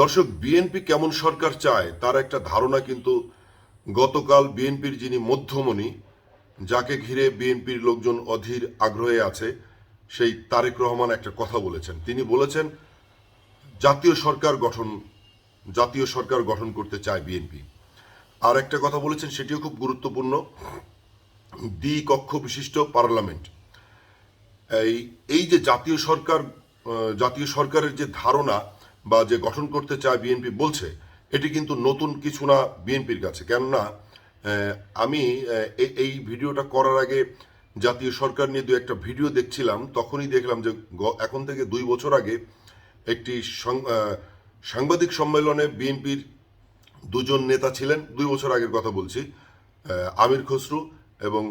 দর্শক বিএনপি কেমন সরকার চায় তার একটা ধারণা কিন্তু গতকাল বিএনপির যিনি মধ্যমণি, যাকে ঘিরে বিএনপির লোকজন অধীর আগ্রহে আছে, সেই তারেক রহমান একটা কথা বলেছেন। তিনি বলেছেন, জাতীয় সরকার গঠন, জাতীয় সরকার গঠন করতে চায় বিএনপি আর একটা কথা বলেছেন, সেটিও খুব গুরুত্বপূর্ণ দ্বি কক্ষ বিশিষ্ট পার্লামেন্ট। এই এই যে জাতীয় সরকার জাতীয় সরকারের যে ধারণা বা যে গঠন করতে চায় বিএনপি বলছে, এটি কিন্তু নতুন কিছু না বিএনপির কাছে। কেননা আমি এই- ভিডিওটা করার আগে জাতীয় সরকার নিয়ে দু একটা ভিডিও দেখছিলাম, তখনই দেখলাম যে এখন থেকে দুই বছর আগে একটি সাংবাদিক সম্মেলনে বিএনপির দুজন নেতা ছিলেন, দুই বছর আগের কথা বলছি আমির খসরু এবং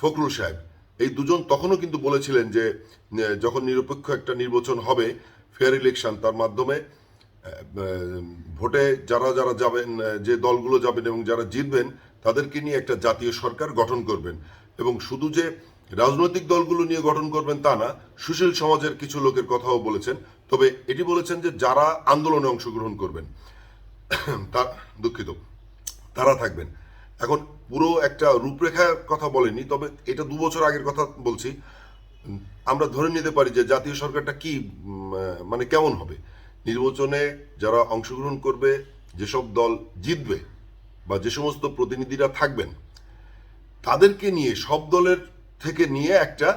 ফখরুল সাহেব। এই দুজন তখনও কিন্তু বলেছিলেন যে যখন নিরপেক্ষ একটা নির্বাচন হবে ফেয়ার ইলেকশন তার মাধ্যমে ভোটে যারা যারা যাবেন যে দলগুলো যাবেন এবং যারা জিতবেন, তাদেরকে নিয়ে একটা জাতীয় সরকার গঠন করবেন। এবং শুধু যে রাজনৈতিক দলগুলো নিয়ে গঠন করবেন তা না, সুশীল সমাজের কিছু লোকের কথাও বলেছেন। তবে এটি বলেছেন যে যারা আন্দোলনে অংশগ্রহণ করবেন, তা দুঃখিত, তারা থাকবেন। এখন পুরো একটা রূপরেখার কথা বলেনি, তবে এটা দু বছর আগের কথা বলছি। আমরা ধরে নিতে পারি যে জাতীয় সরকারটা কি মানে কেমন হবে? নির্বাচনে যারা অংশগ্রহণ করবে, যেসব দল জিতবে বা যে সমস্ত প্রতিনিধিরা থাকবেন, তাদেরকে নিয়ে, সব দলের থেকে নিয়ে একটা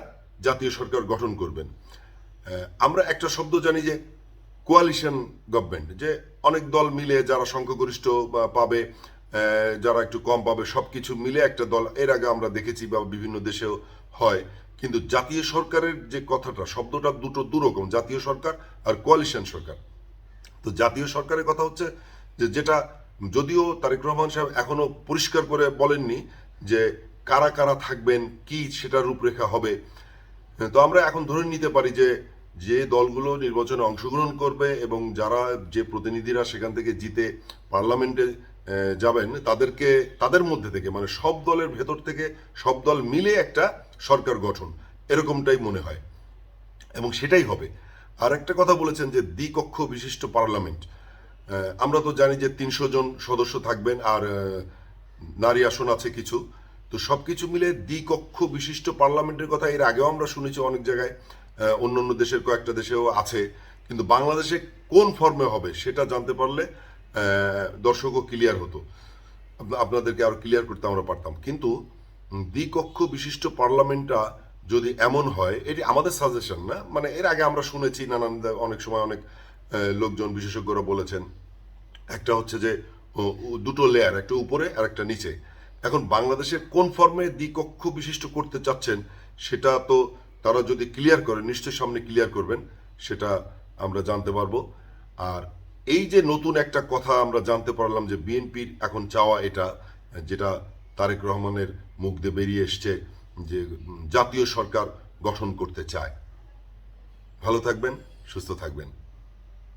জাতীয় সরকার গঠন করবেন। আমরা একটা শব্দ জানি যে কোয়ালিশন গভর্নমেন্ট যে অনেক দল মিলে যারা সংখ্যাগরিষ্ঠ পাবে যারা একটু কম পাবে, সবকিছু মিলে একটা দল, এর আগে আমরা দেখেছি বা বিভিন্ন দেশেও হয়। কিন্তু জাতীয় সরকারের যে কথাটা, শব্দটা দুটো দুরকম, জাতীয় সরকার আর কোয়ালিশন সরকার। তো জাতীয় সরকারের কথা হচ্ছে যে, যেটা যদিও তারেক রহমান সাহেব এখনও পরিষ্কার করে বলেননি যে, কারা কারা থাকবেন, কি সেটা রূপরেখা হবে। তো আমরা এখন ধরে নিতে পারি যে যে দলগুলো নির্বাচনে অংশগ্রহণ করবে এবং যারা যে প্রতিনিধিরা সেখান থেকে জিতে পার্লামেন্টে যাবেন, তাদেরকে, তাদের মধ্যে থেকে মানে সব দলের ভেতর থেকে সব দল মিলে একটা সরকার গঠন, এরকমটাই মনে হয়। এবং সেটাই হবে। আর একটা কথা বলেছেন যে দ্বিকক্ষ বিশিষ্ট পার্লামেন্ট। আমরা তো জানি যে তিনশো জন সদস্য থাকবেন আর নারী আসন আছে কিছু। তো সব কিছু মিলে দ্বিকক্ষ বিশিষ্ট পার্লামেন্টের কথা এর আগেও আমরা শুনেছি অনেক জায়গায়। অন্য অন্য দেশের কয়েকটা দেশেও আছে। কিন্তু বাংলাদেশে কোন ফর্মে হবে সেটা জানতে পারলে দর্শকও ক্লিয়ার হতো। আপনাদেরকে আরও ক্লিয়ার করতে আমরা পারতাম। কিন্তু দ্বিকক্ষ বিশিষ্ট পার্লামেন্টটা যদি এমন হয়, এটি আমাদের সাজেশন না? মানে এর আগে আমরা শুনেছি নানান অনেক সময় অনেক লোকজন, বিশেষজ্ঞরা বলেছেন, একটা হচ্ছে যে দুটো লেয়ার একটা উপরে আর একটা নিচে। এখন বাংলাদেশের কোন ফর্মে দ্বিকক্ষ বিশিষ্ট করতে চাচ্ছেন, সেটা তো তারা যদি ক্লিয়ার করে, নিশ্চয়ই সামনে ক্লিয়ার করবেন, সেটা আমরা জানতে পারব। আর এই যে নতুন একটা কথা আমরা জানতে পারলাম যে বিএনপির এখন চাওয়া এটা, যেটা তারেক রহমানের মুখ দিয়ে বেরিয়ে এসছে যে জাতীয় সরকার গঠন করতে চায়। ভালো থাকবেন, সুস্থ থাকবেন।